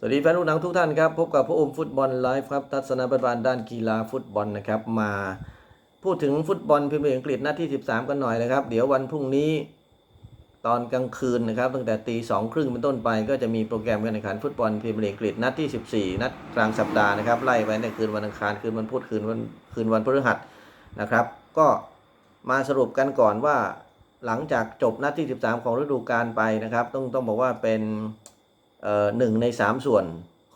สวัสดีแฟนลูกหนังทุกท่านครับ พบกับพระอมฟุตบอลไลฟ์ครับ ทัศนบัตรด้านกีฬาฟุตบอลนะครับ มาพูดถึงฟุตบอลพรีเมียร์อังกฤษนัดที่ 13 กันหน่อยนะครับ เดี๋ยววันพรุ่งนี้ตอนกลางคืนนะครับ ตั้งแต่ตีสองครึ่งเป็นต้นไป ก็จะมีโปรแกรมการแข่งขันฟุตบอลพรีเมียร์อังกฤษนัดที่ 14 นัดกลางสัปดาห์นะครับไล่ไปในคืนวันอังคารคืนวันพุธคืนวันคืนวันพฤหัสนะครับ ก็มาสรุปกันก่อนว่าหลังจากจบนัดที่ 13 ของฤดูกาลไปนะครับ ต้องต้องบอกว่าเป็น หนึ่งใน 3 ส่วน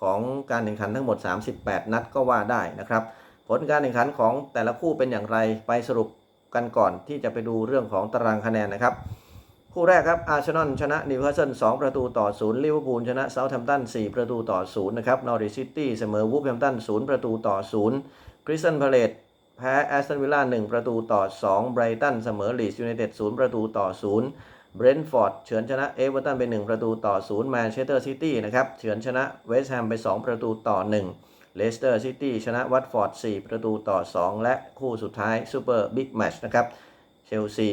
ของการแข่งขันทั้งหมด 38 นัดก็ว่าได้นะครับ ผลการแข่งขันของแต่ละคู่เป็นอย่างไรไปสรุปกันก่อนที่จะไปดูเรื่องของตารางคะแนนนะครับ คู่แรกครับอาร์เซนอลชนะนิวคาสเซิล2ประตูต่อ0ลิเวอร์พูลชนะเซาท์แฮมป์ตัน4ประตูต่อ0นย์นะครับนอริซิตี้เสมอวูฟแฮมป์ตัน0ประตูต่อ0คริสตันพาเลตแพ้แอสตันวิลล่า1ประตูต่อ2ไบรตันเสมอลีสยูไนเต็ด0ประตูต่อ0 เบรนท์ฟอร์ดเฉือนชนะเอเวอร์ตันไป 1 ประตูต่อ0แมนเชสเตอร์ซิตี้นะครับเฉือนชนะเวสต์แฮมไป 2 ประตูต่อ 1 เลสเตอร์ซิตี้ชนะวัตฟอร์ด 4 ประตูต่อ 2 และคู่สุดท้ายซูเปอร์บิ๊กแมชนะครับเชลซี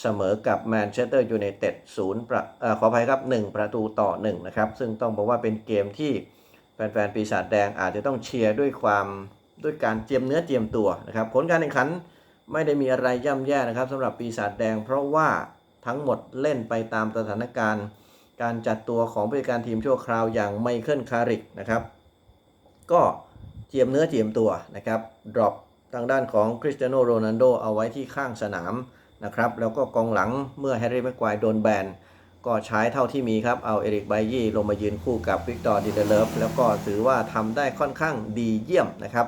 เสมอกับแมนเชสเตอร์ยูไนเต็ด0ประเอ่อขออภัยครับ 1 ประตูต่อ 1 นะครับ ซึ่งต้องบอกว่าเป็นเกมที่แฟนๆ ปีศาจแดงอาจจะต้องเชียร์ด้วยความด้วยการเจียมเนื้อเจียมตัวนะครับ ผลการแข่งขันไม่ได้มีอะไรย่ำแย่นะครับสำหรับปีศาจแดง เพราะว่า ทั้งหมดเล่นไปตามสถานการณ์ การจัดตัวของผู้จัดการทีมชั่วคราวอย่างไมเคิลคาริกนะครับ ก็เจียมเนื้อเจียมตัวนะครับดรอปทางด้านของคริสเตียโนโรนัลโดเอาไว้ที่ข้างสนามนะครับแล้วก็กองหลังเมื่อแฮร์รี่แม็กควายโดนแบนก็ใช้เท่าที่มีครับ เอาเอริกไบยี่ลงมายืนคู่กับวิกตอร์ดิเดเลฟแล้วก็ถือว่าทำได้ค่อนข้างดีเยี่ยมนะครับ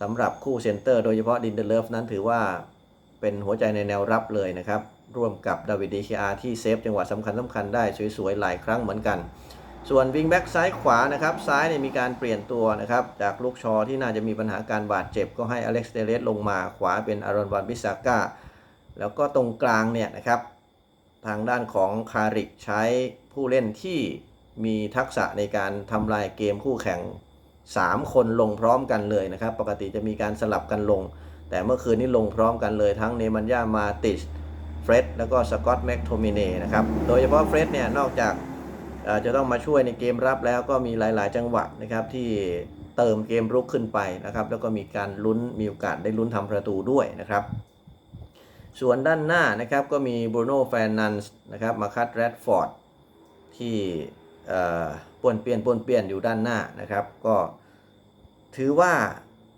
สำหรับคู่เซนเตอร์โดยเฉพาะดินเดเลฟนั้นถือว่าเป็นหัวใจในแนวรับเลยนะครับ ร่วมกับดาวิดดีเคอาที่เซฟจังหวะสำคัญสำคัญได้สวยๆ หลายครั้งเหมือนกัน ส่วนวิงแบ็กซ้ายขวานะครับซ้ายเนี่ยมีการเปลี่ยนตัวนะครับจากลูกชอที่น่าจะมีปัญหาการบาดเจ็บก็ให้อเล็กซ์เตเลสลงมาขวาเป็นอารอนวันบิสาก้าแล้วก็ตรงกลางเนี่ยนะครับทางด้านของคาริกใช้ผู้เล่นที่มีทักษะในการทำลายเกมคู่แข่ง 3 คนลงพร้อมกันเลยนะครับ ปกติจะมีการสลับกันลง แต่เมื่อคืนนี้ลงพร้อมกันเลยทั้งเนมันยามาติช เฟร็ดแล้วก็สกอตแม็กโทมิเน่นะครับ โดยเฉพาะเฟร็ดเนี่ยนอกจากจะต้องมาช่วยในเกมรับแล้วก็มีหลาย ๆ จังหวะนะครับที่เติมเกมรุกขึ้นไปนะครับแล้วก็มีการลุ้นมีโอกาสได้ลุ้นทำประตูด้วยนะครับ ส่วนด้านหน้านะครับก็มีบรูโน่แฟนนันส์นะครับมาคัดแรดฟอร์ดที่ป้วนเปี้ยนป้วนเปี้ยนอยู่ด้านหน้านะครับก็ถือว่า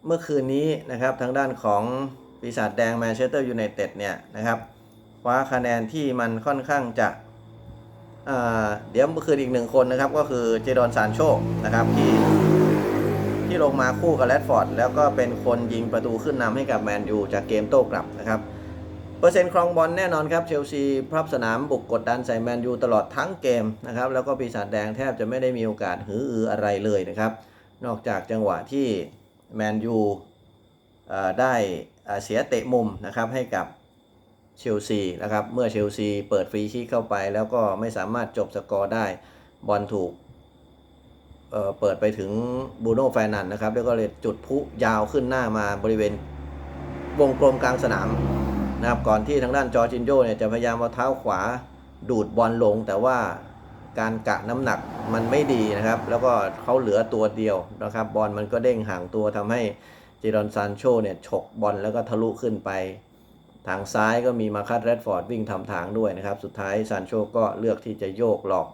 เมื่อคืนนี้นะครับทางด้านของปีศาจแดงแมนเชสเตอร์ยูไนเต็ดเนี่ยนะครับ ว้าคะแนนที่มันค่อนข้างจะเเดี๋ยวเมื่อคืนอีกหนึ่งคนนะครับ ก็คือเจดอนซานโชนะครับที่ที่ลงมาคู่กับแรดฟอร์ดแล้วก็เป็นคนยิงประตูขึ้นนำให้กับแมนยูจากเกมโต้กลับนะครับ เปอร์เซ็นต์ครองบอลแน่นอนครับ เชลซีพรับสนามบุกกดดันใส่แมนยูตลอดทั้งเกมนะครับ แล้วก็ปีศาจแดงแทบจะไม่ได้มีโอกาสหืออืออะไรเลยนะครับ นอกจากจังหวะที่แมนยูได้เสียเตะมุมนะครับให้กับ เชลซีนะครับ เมื่อเชลซีเปิดฟรีคิกเข้าไป แล้วก็ไม่สามารถจบสกอร์ได้บอลถูกเอ่อเปิดไปถึงบูโน่แฟรนันนะครับ แล้วก็เลยจุดพุยาวขึ้นหน้ามาบริเวณวงกลมกลางสนามนะครับ ก่อนที่ทางด้านจอร์จินโยเนี่ยจะพยายามเอาเท้าขวาดูดบอลลง แต่ว่าการกะน้ำหนักมันไม่ดีนะครับ แล้วก็เขาเหลือตัวเดียวนะครับ บอลมันก็เด้งห่างตัวทำให้เจดอนซานโชเนี่ยฉกบอลแล้วก็ทะลุขึ้นไป ทางซ้ายก็มีมาคัตแรดฟอร์ดวิ่งทำทางด้วยนะครับ สุดท้ายซานโชก็เลือกที่จะโยกหลอก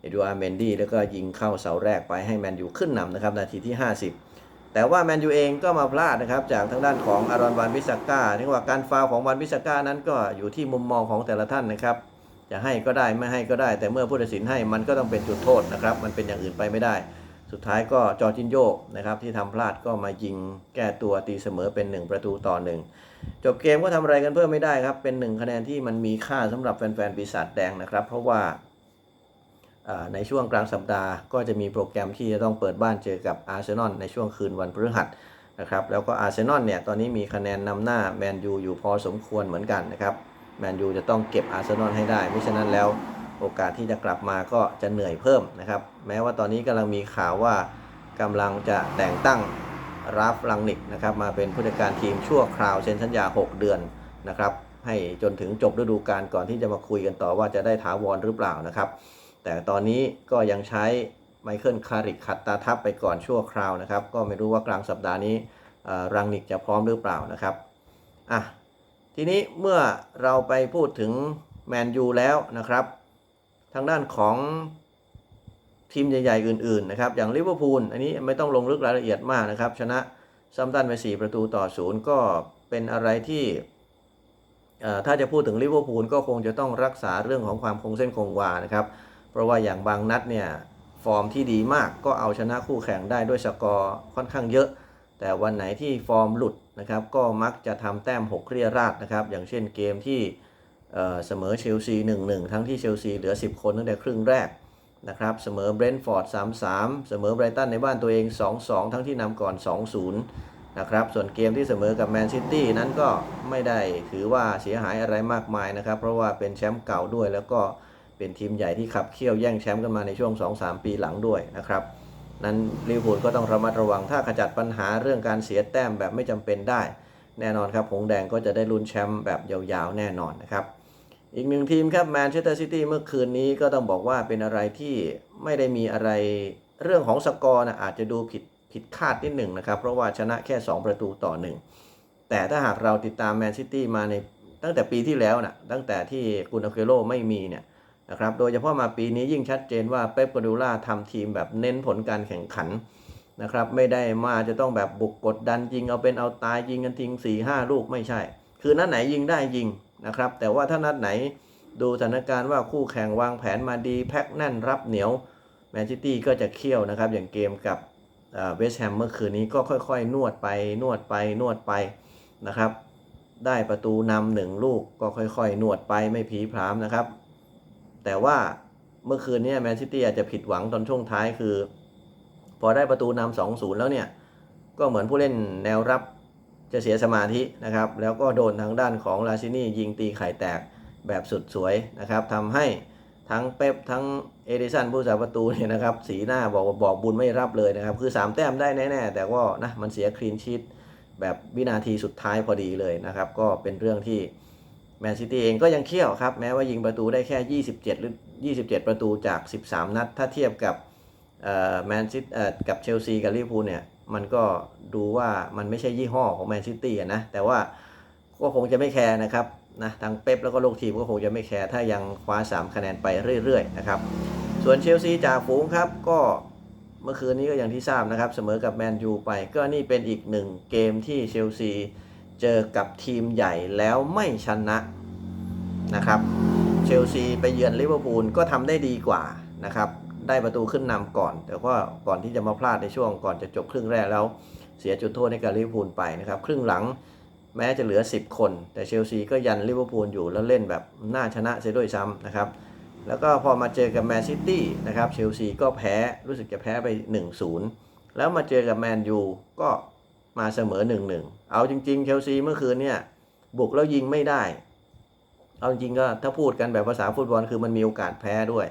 เอดูอาร์เมนดี้แล้วก็ยิงเข้าเสาแรกไปให้แมนยูขึ้นนำนะครับ นาทีที่ 50 แต่ว่าแมนยูเองก็มาพลาดนะครับ จากทางด้านของอารอนวานบิสาก้าที่ว่าการฟาวของวานบิสาก้านั้นก็อยู่ที่มุมมองของแต่ละท่านนะครับ จะให้ก็ได้ไม่ให้ก็ได้ แต่เมื่อผู้ตัดสินให้มันก็ต้องเป็นจุดโทษนะครับ มันเป็นอย่างอื่นไปไม่ได้ สุดท้ายก็จอร์จินโยนะครับที่ทำพลาดก็มายิงแก้ตัวตีเสมอเป็น 1 ประตูต่อหนึ่งจบเกมก็ทำอะไรกันเพิ่มไม่ได้ครับ เป็นหนึ่งคะแนนที่มันมีค่าสำหรับแฟนๆปีศาจแดงนะครับ เพราะว่าอ่าในช่วงกลางสัปดาห์ก็จะมีโปรแกรมที่จะต้องเปิดบ้านเจอกับอาร์เซนอลในช่วงคืนวันพฤหัสนะครับแล้วก็อาร์เซนอลเนี่ยตอนนี้มีคะแนนนำหน้าแมนยูอยู่พอสมควรเหมือนกันนะครับแมนยูจะต้องเก็บอาร์เซนอลให้ได้ไม่ฉะนั้นแล้ว โอกาสที่จะกลับมาก็จะเหนื่อยเพิ่มนะครับ แม้ว่าตอนนี้กำลังมีข่าวว่ากำลังจะแต่งตั้งราฟลังนิกนะครับมาเป็นผู้จัดการทีมชั่วคราวเซ็นสัญญา 6 เดือนนะครับให้จนถึงจบฤดูกาลก่อนที่จะมาคุยกันต่อว่าจะได้ถาวรหรือเปล่านะครับ แต่ตอนนี้ก็ยังใช้ไมเคิลคาริกขัดตาทับไปก่อนชั่วคราวนะครับ ก็ไม่รู้ว่ากลางสัปดาห์นี้รังนิกจะพร้อมหรือเปล่านะครับอะทีนี้เมื่อเราไปพูดถึงแมนยูแล้วนะครับ ทางด้านของทีมใหญ่ๆ อื่นๆ นะครับ อย่างลิเวอร์พูล อันนี้ไม่ต้องลงลึกรายละเอียดมากนะครับ ชนะซัมตันไป 4 ประตูต่อศูนย์ก็เป็นอะไรที่ถ้าจะพูดถึงลิเวอร์พูลก็คงจะต้องรักษาเรื่องของความคงเส้นคงวานะครับ เพราะว่าอย่างบางนัดเนี่ยฟอร์มที่ดีมากก็เอาชนะคู่แข่งได้ด้วยสกอร์ค่อนข้างเยอะ แต่วันไหนที่ฟอร์มหลุดนะครับ ก็มักจะทำแต้มหกเรียราดนะครับ อย่างเช่นเกมที่ เสมอเชลซี1-1 ทั้งที่เชลซีเหลือ 10 คนตั้งแต่ครึ่งแรกนะครับเสมอเบรนท์ฟอร์ด3-3 เสมอไบรตันในบ้านตัวเอง 2-2 ทั้งที่นำก่อน 2-0 นะครับส่วนเกมที่เสมอกับแมนซิตี้นั้นก็ไม่ได้ถือว่าเสียหายอะไรมากมายนะครับ เพราะว่าเป็นแชมป์เก่าด้วย แล้วก็เป็นทีมใหญ่ที่ขับเคี่ยวแย่งแชมป์กันมาในช่วง 2-3 ปีหลังด้วยนะครับนั้นลิเวอร์พูลก็ต้องระมัดระวังถ้าขจัดปัญหาเรื่องการเสียแต้มแบบไม่จำเป็นได้ แน่นอนครับหงส์แดงก็จะได้ลุ้นแชมป์แบบยาวๆแน่นอนนะครับ อีกหนึ่งทีมครับแมนเชสเตอร์ซิตี้เมื่อคืนนี้ก็ต้องบอกว่าเป็นอะไรที่ไม่ได้มีอะไรเรื่องของสกอร์นะอาจจะดูผิดผิดคาดนิดหนึ่งนะครับ เพราะว่าชนะแค่ 2 ประตูต่อหนึ่งแต่ถ้าหากเราติดตามแมนซิตี้มาในตั้งแต่ปีที่แล้วนะตั้งแต่ที่กุนอเกโรไม่มีเนี่ยนะครับโดยเฉพาะมาปีนี้ยิ่งชัดเจนว่าเป๊ปกวาร์ดิโอล่าทำทีมแบบเน้นผลการแข่งขันนะครับไม่ได้มาจะต้องแบบบุกกดดันยิงเอาเป็นเอาตายยิงกันทิ้ง4ี่ห้าลูกไม่ใช่ คือนัดไหนยิงได้ยิง นะครับ แต่ว่าถ้านัดไหนดูสถานการณ์ว่าคู่แข่งวางแผนมาดีแพ็คแน่นรับเหนียวแมนซิตี้ก็จะเคี่ยวนะครับ อย่างเกมกับเวสต์แฮมเมื่อคืนนี้ก็ค่อยๆ นวดไปนวดไปนวดไปนะครับ ได้ประตูนำหนึ่งลูกก็ค่อยๆ นวดไปไม่ผีพรามนะครับ แต่ว่าเมื่อคืนนี้แมนซิตี้อาจจะผิดหวังตอนช่วงท้ายคือ พอได้ประตูนำสองศูนย์แล้วเนี่ย ก็เหมือนผู้เล่นแนวรับ จะเสียสมาธินะครับ แล้วก็โดนทางด้านของลาซินียิงตีไข่แตกแบบสุดสวยนะครับทำให้ทั้งเป๊ปทั้งเอดิสันผู้สาประตูเนี่ยนะครับสีหน้าบอกบอกบุญไม่รับเลยนะครับ คือ 3 แต้มได้แน่ๆ แต่ว่านะมันเสียคลีนชีตแบบวินาทีสุดท้ายพอดีเลยนะครับ ก็เป็นเรื่องที่แมนซิตี้เองก็ยังเขี้ยวครับ แม้ว่ายิงประตูได้แค่ 27 หรือ 27 ประตูจาก 13 นัด ถ้าเทียบกับแมนซิตกับเชลซีกับลิเวอร์พูลเนี่ย มันก็ดูว่ามันไม่ใช่ยี่ห้อของแมนซิตี้นะ แต่ว่าก็คงจะไม่แคร์นะครับนะทางเป๊ปแล้วก็ลูกทีมก็คงจะไม่แคร์ถ้ายังคว้า 3 คะแนนไปเรื่อยๆนะครับ ส่วนเชลซีจ่าฝูงครับก็เมื่อคืนนี้ก็อย่างที่ทราบนะครับ เสมอกับแมนยูไป ก็นี่เป็นอีกหนึ่งเกมที่เชลซีเจอกับทีมใหญ่แล้วไม่ชนะนะครับ เชลซีไปเยือนลิเวอร์พูลก็ทำได้ดีกว่านะครับ ได้ประตูขึ้นนำก่อน แต่ว่าก่อนที่จะมาพลาดในช่วงก่อนจะจบครึ่งแรกแล้ว เสียจุดโทษในการลิเวอร์พูลไปนะครับ ครึ่งหลังแม้จะเหลือ 10 คน แต่เชลซีก็ยันลิเวอร์พูลอยู่แล้วเล่นแบบน่าชนะเสียด้วยซ้ำนะครับ แล้วก็พอมาเจอกับแมนซิตี้นะครับเชลซีก็แพ้รู้สึกจะแพ้ไป 1-0 แล้วมาเจอกับแมนยูก็มาเสมอ 1-1 เอาจริงๆเชลซีเมื่อคืนเนี่ยบุกแล้วยิงไม่ได้ เอาจริงก็ถ้าพูดกันแบบภาษาฟุตบอลคือมันมีโอกาสแพ้ด้วย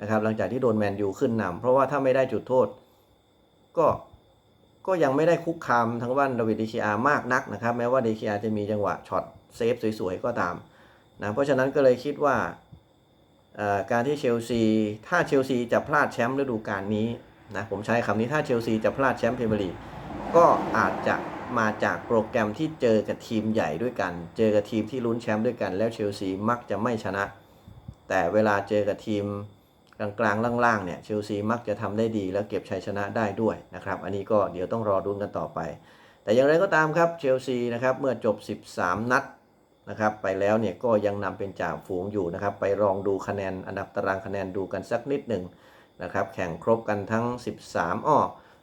นะครับหลังจากที่โดนแมนยูขึ้นนำเพราะว่าถ้าไม่ได้จุดโทษ ก็ก็ยังไม่ได้คุกคามทั้งว่านดาวิดเดคิอามากนักนะครับ แม้ว่าเดคิอาจะมีจังหวะช็อตเซฟสวยๆก็ตามนะเพราะฉะนั้นก็เลยคิดว่าการที่เชลซี ถ้าเชลซีจะพลาดแชมป์ฤดูกาลนี้นะผมใช้คำนี้ถ้าเชลซีจะพลาดแชมป์พรีเมียร์ลีกก็อาจจะมาจากโปรแกรมที่เจอกับทีมใหญ่ด้วยกัน เจอกับทีมที่ลุ้นแชมป์ด้วยกัน แล้วเชลซีมักจะไม่ชนะ แต่เวลาเจอกับทีม กลางๆล่างๆเนี่ยเชลซีมักจะทำได้ดีแล้วเก็บชัยชนะได้ด้วยนะครับ อันนี้ก็เดี๋ยวต้องรอดูกันต่อไป แต่อย่างไรก็ตามครับเชลซีนะครับเมื่อจบ 13 นัดนะครับไปแล้วเนี่ยก็ยังนำเป็นจ่าฝูงอยู่นะครับ ไปลองดูคะแนนอันดับตารางคะแนนดูกันสักนิดหนึ่งนะครับแข่งครบกันทั้ง 13อ้อ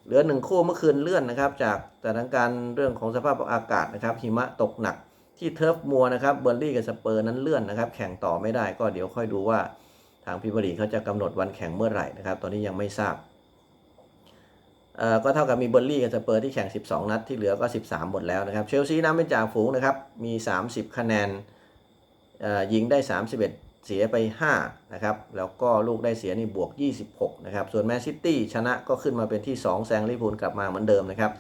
เหลือหนึ่งคู่เมื่อคืนเลื่อนนะครับจากสถานการณ์เรื่องของสภาพอากาศนะครับหิมะตกหนักที่เทิร์ฟมัวนะครับเบอร์ลี่กับสเปอร์นั้นเลื่อนนะครับแข่งต่อไม่ได้ก็เดี๋ยวค่อยดูว่า ทางพิบรีเขาจะกำหนดวันแข่งเมื่อไหร่นะครับ ตอนนี้ยังไม่ทราบก็เท่ากับมีเบอร์ลี่กับสเปอร์ที่แข่ง 12 นัดที่เหลือก็ 13 หมดแล้วนะครับ เชลซีนำเป็นจ่าฝูงนะครับ มี 30 คะแนนยิงได้ 31 เสียไป 5 นะครับ แล้วก็ลูกได้เสียนี่บวก 26 นะครับ ส่วนแมนซิตี้ชนะก็ขึ้นมาเป็นที่ 2 แซงลิเวอร์พูลกลับมาเหมือนเดิมนะครับ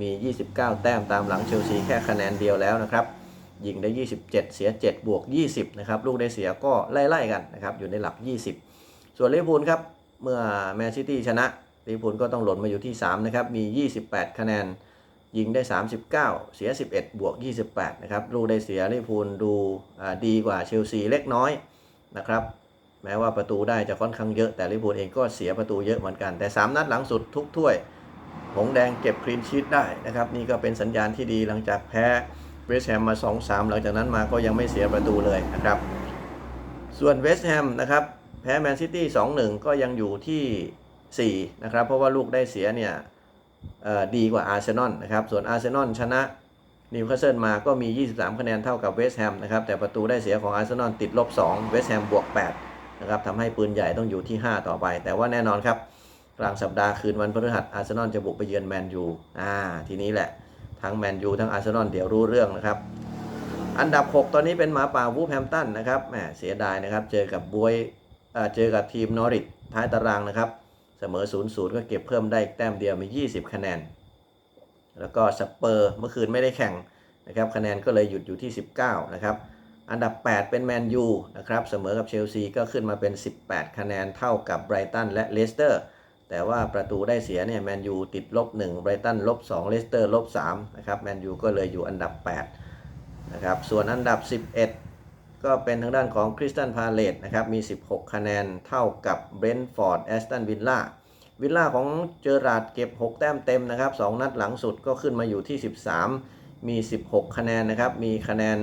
มี 29 แต้มตามหลังเชลซีแค่คะแนนเดียวแล้วนะครับ ยิงได้ 27 เสีย 7 บวก 20 นะครับ ลูกได้เสียก็ไล่ๆกันนะครับ อยู่ในหลัก 20 ส่วนลิเวอร์พูลครับ เมื่อแมนซิตี้ชนะลิเวอร์พูลก็ต้องหล่นมาอยู่ที่ 3 นะครับ มี 28 คะแนน ยิงได้ 39 เสีย 11 บวก 28 นะครับ ลูกได้เสียลิเวอร์พูลดูดีกว่าเชลซีเล็กน้อยนะครับแม้ว่าประตูได้จะค่อนข้างเยอะแต่ลิเวอร์พูลเองก็เสียประตูเยอะเหมือนกัน แต่ 3 นัดหลังสุดทุกถ้วย หงแดงเก็บคลีนชีตได้นะครับ นี่ก็เป็นสัญญาณที่ดีหลังจากแพ้ วสต์แฮมมา 2-3 หลังจากนั้นมาก็ยังไม่เสียประตูเลยนะครับ ส่วนเวสต์แฮมนะครับแพ้แมนซิตี้ 2-1 ก็ยังอยู่ที่ 4 นะครับ เพราะว่าลูกได้เสียเนี่ยดีกว่าอาร์เซนอลนะครับ ส่วนอาร์เซนอลชนะนิวคาสเซิลมาก็มี 23 คะแนนเท่ากับเวสต์แฮมนะครับ แต่ประตูได้เสียของอาร์เซนอลติดลบ 2 เวสต์แฮมบวก 8 นะครับทำให้ปืนใหญ่ต้องอยู่ที่ 5 ต่อไป แต่ว่าแน่นอนครับ กลางสัปดาห์คืนวันพฤหัสอาร์เซนอลจะบุกไปเยือนแมนยู อ่า ทีนี้แหละ ทั้งแมนยูทั้งอาร์เซนอลเดี๋ยวรู้เรื่องนะครับ อันดับ 6 ตอนนี้เป็นหมาป่าวูฟแฮมตันนะครับแหมเสียดายนะครับ เจอกับบวยเอ่อเจอกับทีมนอริทท้ายตารางนะครับ เสมอ 0-0 ก็เก็บเพิ่มได้แต้มเดียวมี 20 คะแนน แล้วก็สเปอร์เมื่อคืนไม่ได้แข่งนะครับคะแนนก็เลยหยุดอยู่ที่ 19 นะครับอันดับ 8 เป็นแมนยูนะครับเสมอกับเชลซีก็ขึ้นมาเป็น 18 คะแนนเท่ากับไบรตันและเลสเตอร์ แต่ว่าประตูได้เสียเนี่ยแมนยูติดลบ1ไบรตันลบ2เลสเตอร์ลบ3นะครับแมนยูก็เลยอยู่อันดับ8นะครับส่วนอันดับ 11 ก็เป็นทางด้านของคริสตันพาเลตนะครับมี 16 คะแนนเท่ากับเบรนท์ฟอร์ดแอสตันวิลล่าวิลล่าของเจอราร์ดเก็บ 6 แต้มเต็มนะครับ 2 นัดหลังสุดก็ขึ้นมาอยู่ที่ 13 มี 16 คะแนนนะครับ มีคะแนน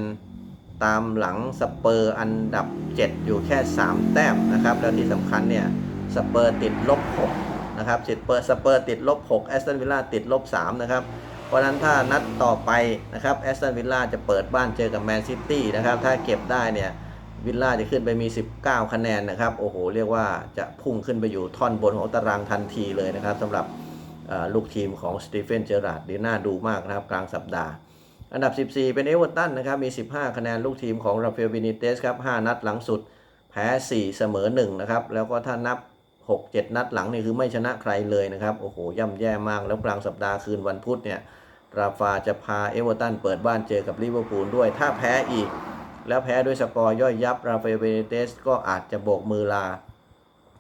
ตามหลังสเปอร์อันดับ 7 อยู่แค่ 3 แต้มนะครับ แล้วที่สำคัญเนี่ย สเปอร์ติดลบ 6 นะครับสเปอร์สเปอร์ติดลบ6แอสตันวิลล่าติดลบ3นะครับ เพราะนั้นถ้านัดต่อไปนะครับแอสตันวิลล่าจะเปิดบ้านเจอกับแมนซิตี้นะครับ ถ้าเก็บได้เนี่ยวิลล่าจะขึ้นไปมี 19 คะแนนนะครับ โอ้โห เรียกว่าจะพุ่งขึ้นไปอยู่ท่อนบนของตารางทันทีเลยนะครับสำหรับลูกทีมของสตีเฟนเจอราร์ดดีน่าดูมากนะครับ กลางสัปดาห์ อันดับ 14 เป็นเอเวอร์ตันนะครับ มี 15 คะแนนลูกทีมของราฟาเอลวินิเตสครับ 5 นัดหลังสุด แพ้ 4 เสมอ 1 นะครับ แล้วก็ถ้านับ 6-7 นัดหลังนี่คือไม่ชนะใครเลยนะครับ โอ้โห ย่ำแย่มาก แล้วกลางสัปดาห์คืนวันพุธเนี่ยราฟาจะพาเอเวอร์ตันเปิดบ้านเจอกับลิเวอร์พูลด้วย ถ้าแพ้อีก แล้วแพ้ด้วยสกอร์ย่อยยับ ราฟาเอเบเนเตสก็อาจจะโบกมือลา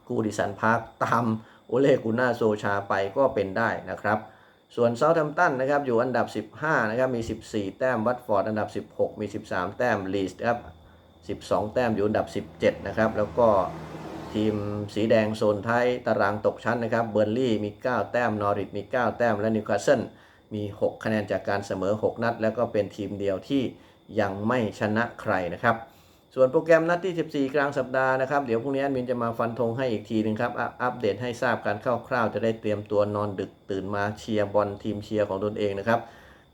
กูดิสันพาร์คตามโอเลกุน่าโซชาไปก็เป็นได้นะครับ ส่วนเซาท์แฮมป์ตันนะครับอยู่อันดับ 15 นะครับ มี 14 แต้ม วัตฟอร์ดอันดับ 16 มี 13 แต้ม ลีสครับ 12 แต้มอยู่อันดับ 17 นะครับ แล้วก็ ทีมสีแดงโซนท้ายตารางตกชั้นนะครับ เบอร์ลี่มี 9 แต้ม นอริทมี 9 แต้ม และนิวคาสเซิลมี 6 คะแนนจากการเสมอ 6 นัด แล้วก็เป็นทีมเดียวที่ยังไม่ชนะใครนะครับ ส่วนโปรแกรมนัดที่ 14 กลางสัปดาห์นะครับ เดี๋ยวพรุ่งนี้แอดมินจะมาฟันธงให้อีกทีหนึงครับอัปอัปเดตให้ทราบการคร่าวๆ จะได้เตรียมตัวนอนดึกตื่นมาเชียร์บอลทีมเชียร์ของตนเองนะครับ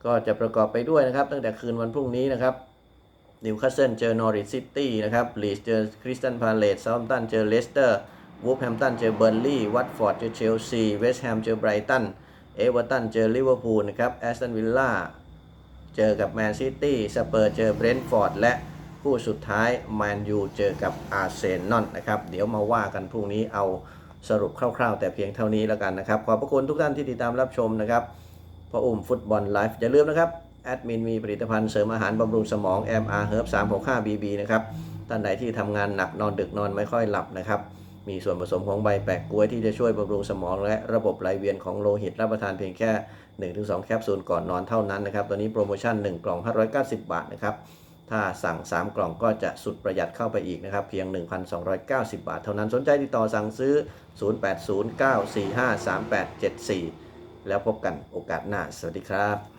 ก็จะประกอบไปด้วยนะครับ ตั้งแต่คืนวันพรุ่งนี้นะครับ นิวคาสเซิลเจอนอริทซิตี้นะครับลีสเจอคริสตันพาเลตเซาท์แฮมป์ตันเจอเลสเตอร์วูฟแฮมตันเจอเบอร์ลี่วัตฟอร์ดเจอเชลซีเวสต์แฮมเจอไบรตันเอเวอร์ตันเจอลิเวอร์พูลนะครับแอสตันวิลล่าเจอกับแมนซิตี้สเปอร์เจอเบรนท์ฟอร์ดและคู่สุดท้ายแมนยูเจอกับอาร์เซนอลนะครับ เดี๋ยวมาว่ากันพรุ่งนี้เอาสรุปคร่าวๆ แต่เพียงเท่านี้แล้วกันนะครับ ขอบพระคุณทุกท่านที่ติดตามรับชมนะครับพระอุ้มฟุตบอลไลฟ์อย่าลืมนะครับ แอดมินมีผลิตภัณฑ์เสริมอาหารบำรุงสมอง MR Herb 365 BB นะครับท่านใดที่ทำงานหนักนอนดึกนอนไม่ค่อยหลับนะครับ มีส่วนผสมของใบแปะกล้วยที่จะช่วยบำรุงสมอง และระบบไหลเวียนของโลหิตรับประทานเพียงแค่ 1-2 แคปซูลก่อนนอนเท่านั้นนะครับตัวนี้โปรโมชั่น 1 กล่อง 590 บาทนะครับ ถ้าสั่ง 3 กล่องก็จะสุดประหยัดเข้าไปอีกนะครับ เพียง 1,290 บาท เท่านั้น สนใจติดต่อสั่งซื้อ 0809453874 แล้วพบกันโอกาสหน้า สวัสดีครับ